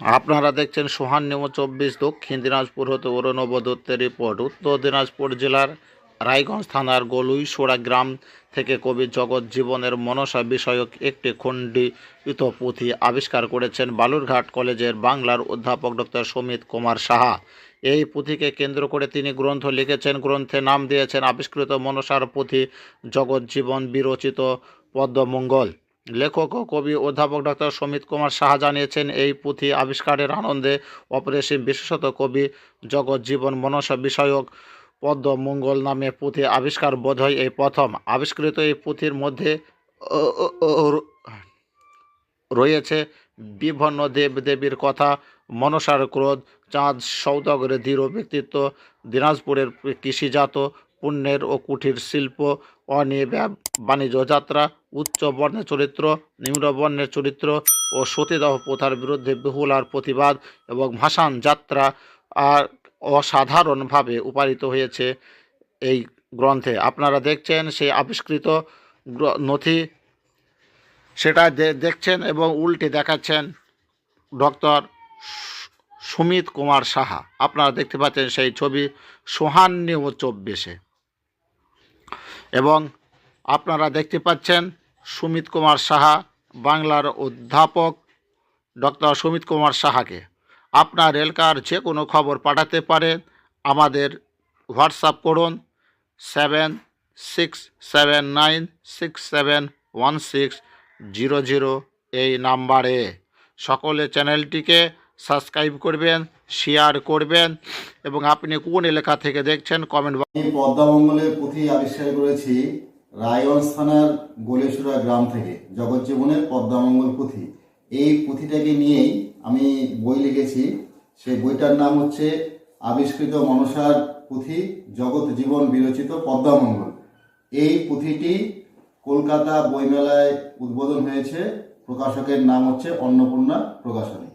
আপনারা দেখছেন সোহান নিম চব্বিশ, দক্ষিণ দিনাজপুর হতে অরণব দত্তের রিপোর্ট। উত্তর দিনাজপুর জেলার রায়গঞ্জ থানার গলুইসোড়া গ্রাম থেকে কবি জগৎ জীবনের মনসা বিষয়ক একটি খণ্ডিত পুঁথি আবিষ্কার করেছেন বালুরঘাট কলেজের বাংলার অধ্যাপক ডক্টর সমিত কুমার সাহা। এই পুঁথিকে কেন্দ্র করে তিনি গ্রন্থ লিখেছেন, গ্রন্থে নাম দিয়েছেন আবিষ্কৃত মনসার পুঁথি জগৎ জীবন বিরচিত পদ্মমঙ্গল। লেখক ও কবি অধ্যাপক ডক্টর সমিত কুমার সাহা জানিয়েছেন, এই পুঁথি আবিষ্কারের আনন্দে অপরিসীম বিশেষত কবি জগৎ, জীবন, মনসা বিষয়ক পদ্ম মঙ্গল নামে পুঁথি আবিষ্কার বোধহয় এই প্রথম। আবিষ্কৃত এই পুঁথির মধ্যে রয়েছে বিভিন্ন দেব দেবীর কথা, মনসার ক্রোধ, চাঁদ, সৌদাগরের দৃঢ় ব্যক্তিত্ব, দিনাজপুরের কৃষিজাত পুণ্যের ও কুঠির শিল্প অনিয়ে বাণিজ্য যাত্রা, উচ্চ বর্ণের চরিত্র, নিম্ন বর্ণের চরিত্র ও সতীদাহ প্রথার বিরুদ্ধে বহুল আর প্রতিবাদ এবং ভাসান যাত্রা আর অসাধারণভাবে উপারিত হয়েছে এই গ্রন্থে। আপনারা দেখছেন সেই আবিষ্কৃত নথি, সেটা দেখছেন এবং উল্টে দেখাচ্ছেন ডক্টর সুমিত কুমার সাহা। আপনারা দেখতে পাচ্ছেন সেই ছবি সোহান নিউ চব্বিশে। এবং আপনারা দেখতে পাচ্ছেন সুমিত কুমার সাহা, বাংলার অধ্যাপক ডক্টর সুমিত কুমার সাহাকে। আপনার এলাকার যে কোনো খবর পাঠাতে পারেন আমাদের হোয়াটসঅ্যাপ করুন, seven six seven nine six seven one six zero zero এই নাম্বারে। সকলে চ্যানেলটিকে সাবস্ক্রাইব করবেন শেয়ার করবেন এবং আপনি কোন এলাকা থেকে দেখছেন কমেন্ট পদ্মামঙ্গলের পুঁথি আবিষ্কার করেছি রায়গঞ্জ থানার গোলেশ্বরা গ্রাম থেকে জগজ্জীবনের পদ্মামঙ্গল পুঁথি। এই পুঁথিটাকে নিয়েই আমি বই লিখেছি। সেই বইটার নাম হচ্ছে আবিষ্কৃত মনসার পুঁথি, জগৎ জীবন বিরচিত পদ্মামঙ্গল এই পুঁথিটি কলকাতা বইমেলায় উদ্বোধন হয়েছে। প্রকাশকের নাম হচ্ছে অন্নপূর্ণা প্রকাশনী।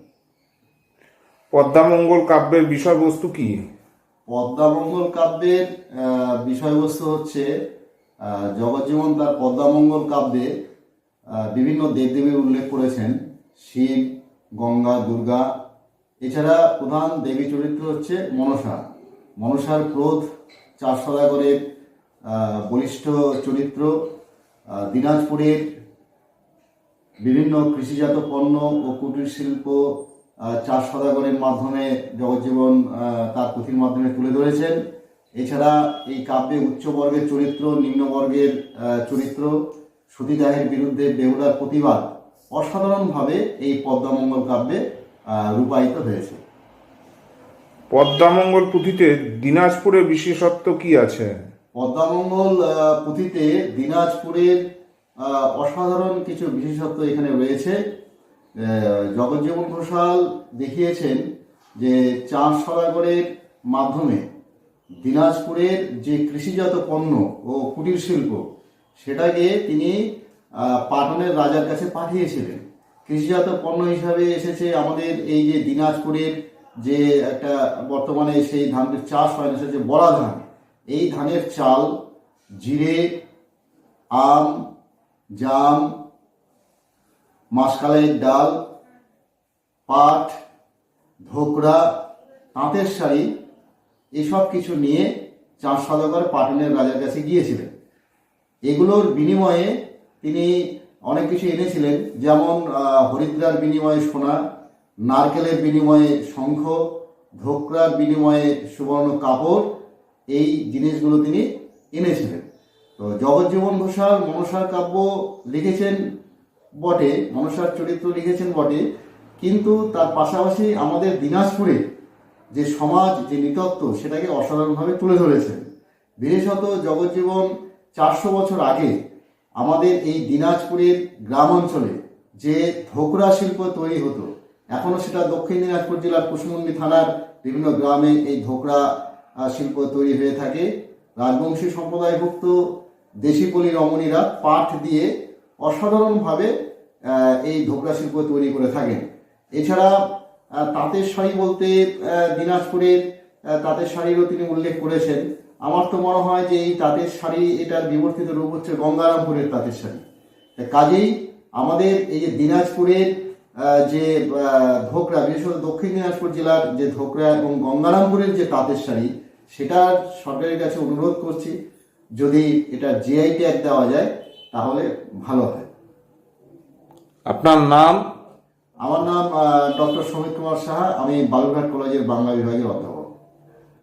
পদ্মামঙ্গল কাব্যের বিষয়বস্তু কি? পদ্মামঙ্গল কাব্যের বিষয়বস্তু হচ্ছে জগজ্জীবন তার পদ্মামঙ্গল কাব্যে বিভিন্ন দেবদেবীর উল্লেখ করেছেন। শিব গঙ্গা দুর্গা। এছাড়া প্রধান দেবী চরিত্র হচ্ছে মনসা। মনসার ক্রোধ চার সদাগরের আহ, বলিষ্ঠ চরিত্র। দিনাজপুরের বিভিন্ন কৃষিজাত পণ্য ও কুটির শিল্প চার সদাগরের মাধ্যমে জগজ্জীবন তার পুঁথির মাধ্যমে তুলে ধরেছেন। এছাড়া এই কাব্যে উচ্চবর্গের চরিত্র নিম্নবর্গের চরিত্র সতীদাহের বিরুদ্ধে বেহুলার প্রতিবাদ অসাধারণভাবে এই পদ্মামঙ্গল কাব্যে রূপায়িত হয়েছে। পদ্মামঙ্গল পুঁথিতে দিনাজপুরের বিশেষত্ব কি আছে? পদ্মামঙ্গল পুঁথিতে দিনাজপুরের অসাধারণ কিছু বিশেষত্ব এখানে রয়েছে। জগজ্জীবন ঘোষাল দেখিয়েছেন যে চার সদাগরের মাধ্যমে দিনাজপুরের যে কৃষিজাত পণ্য ও কুটির শিল্প, সেটাকে তিনি পাটনের রাজার কাছে পাঠিয়েছিলেন। কৃষিজাত পণ্য হিসাবে এসেছে আমাদের এই যে দিনাজপুরের যে একটা বর্তমানে সেই ধানের চাষ হয় না, সেটা বড়া ধান। এই ধানের চাল, জিরে, আম, জাম মাসকালের ডাল, পাট, ধোকরা, তাঁতের শাড়ি, এসব কিছু নিয়ে চার সদাগর পাটনের রাজার কাছে গিয়েছিলেন। এগুলোর বিনিময়ে তিনি অনেক কিছু এনেছিলেন, যেমন হরিদ্রার বিনিময়ে সোনা, নারকেলের বিনিময়ে শঙ্খ, ধোকরার বিনিময়ে সুবর্ণ কাপড়, এই জিনিসগুলো তিনি এনেছিলেন। তো জগজ্জীবন ঘোষাল মনসার কাব্য লিখেছেন বটে, মনসার চরিত্র লিখেছেন বটে, কিন্তু তার পাশাপাশি আমাদের দিনাজপুরে যে সমাজ, যে নৃতত্ব, সেটাকে অসাধারণভাবে তুলে ধরেছেন। বিশেষত জগজ্জীবন চারশো বছর আগে আমাদের এই দিনাজপুরের গ্রাম অঞ্চলে যে ধোকরা শিল্প তৈরি হতো এখনও সেটা দক্ষিণ দিনাজপুর জেলার কুসুমন্ডি থানার বিভিন্ন গ্রামে এই ধোকরা শিল্প তৈরি হয়ে থাকে। রাজবংশী সম্প্রদায়ভুক্ত দেশিপল্লী রমণীরা পাঠ দিয়ে অসাধারণভাবে এই ধোকরা শিল্প তৈরি করে থাকেন। এছাড়া তাঁতের শাড়ি বলতে দিনাজপুরের তাঁতের শাড়িরও তিনি উল্লেখ করেছেন। আমার তো মনে হয় যে এই তাঁতের শাড়ি, এটার বিবর্তিত রূপ হচ্ছে গঙ্গারামপুরের তাঁতের শাড়ি। কাজেই আমাদের এই যে দিনাজপুরের যে ধোকরা, বিশেষ করে দক্ষিণ দিনাজপুর জেলার যে ধোকরা এবং গঙ্গারামপুরের যে তাঁতের শাড়ি সেটা সরকারের কাছে অনুরোধ করছি, যদি এটা জিআই ট্যাগ দেওয়া যায় তাহলে ভালো হয়। আপনার নাম? আমার নাম ডক্টর সমীর কুমার সাহা। আমি বালুরঘাট কলেজের বাংলা বিভাগের অধ্যাপক।